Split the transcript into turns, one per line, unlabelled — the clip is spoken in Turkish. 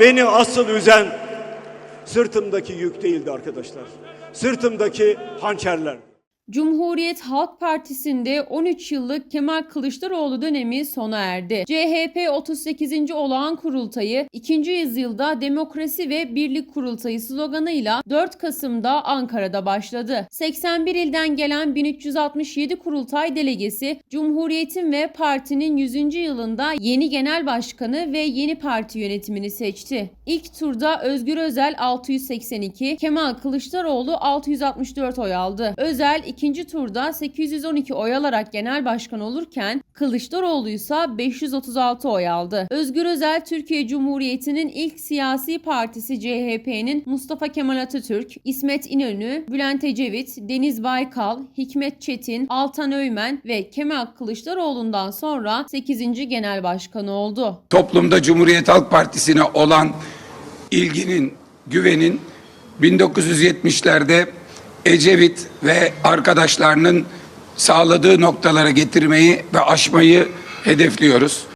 beni asıl üzen sırtımdaki yük değildi arkadaşlar. Sırtımdaki hançerler.
Cumhuriyet Halk Partisi'nde 13 yıllık Kemal Kılıçdaroğlu dönemi sona erdi. CHP 38. Olağan Kurultayı 2. yüzyılda demokrasi ve birlik kurultayı sloganıyla 4 Kasım'da Ankara'da başladı. 81 ilden gelen 1367 kurultay delegesi Cumhuriyetin ve partinin 100. yılında yeni genel başkanı ve yeni parti yönetimini seçti. İlk turda Özgür Özel 682, Kemal Kılıçdaroğlu 664 oy aldı. Özel ikinci turda 812 oy alarak genel başkan olurken Kılıçdaroğlu ise 536 oy aldı. Özgür Özel Türkiye Cumhuriyeti'nin ilk siyasi partisi CHP'nin Mustafa Kemal Atatürk, İsmet İnönü, Bülent Ecevit, Deniz Baykal, Hikmet Çetin, Altan Öymen ve Kemal Kılıçdaroğlu'ndan sonra 8. genel başkanı oldu.
toplumda Cumhuriyet Halk Partisi'ne olan ilginin, güvenin 1970'lerde Ecevit ve arkadaşlarının sağladığı noktalara getirmeyi ve aşmayı hedefliyoruz.